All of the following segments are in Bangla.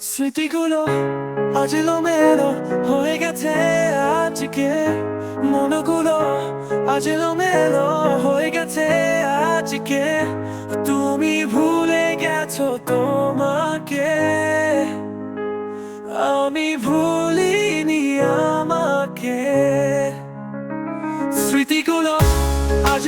স্মৃতিগুলো আজ মেলো হয়ে গেছে আজকে। মনগুলো আজ মেলো হয়ে গেছে আজকে। তুমি ভুলে গেছো তোমাকে। আমি ভুলিনি আমাকে। স্মৃতিগুলো আজ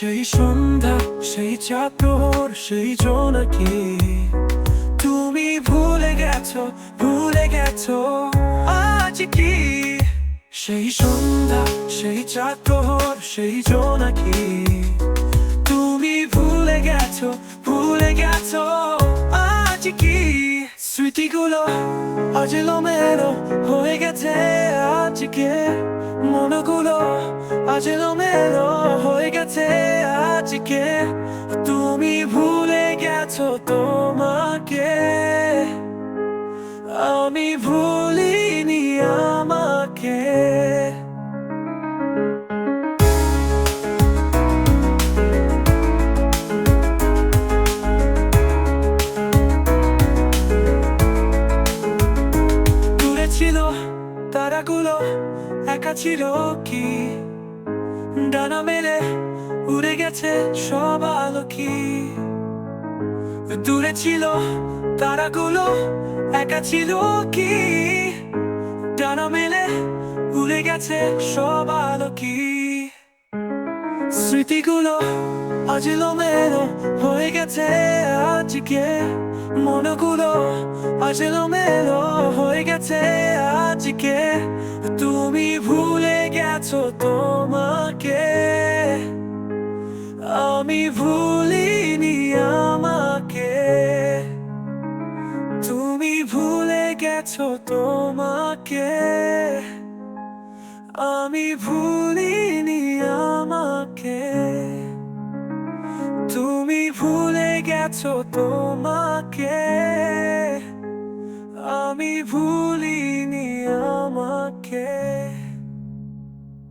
সেই সন্ধ্যা, সেই চাতর সেই জোনাকি। তুমি ভুলে গেছো ভুলে গেছো আজ কি? সেই সন্ধ্যা, সেই চাতর সেই জোনাকি। তুমি ভুলে গেছো ভুলে গেছো স্মৃতিগুলো আজ মেরো হয়ে গেছে আজকে। মনগুলো আজ মেরো হয়ে গেছে আজকে। তুমি ভুলে গেছো তোমাকে। আমি ভুলিনি আমাকে। তারাগুলো একা ছিল কি? ডানা মেলে উড়ে গেছে সব আলো কি দূরে ছিল তারাগুলো, একা ছিল কি? ডানা মেলে উড়ে গেছে সব আলো কি স্মৃতিগুলো আজ মেলো হয়ে গেছে আজকে। মনগুলো আজ মেলো হয়ে গেছে আজকে। তুমি ভুলে গেছো তোমাকে। আমি ভুলিনি আমাকে। তুমি ভুলে গেছো তোমাকে। আমি ভুলিনি আমাকে। তুমি ভুলে গেছো তোমাকে। আমি ভুলিনি আমাকে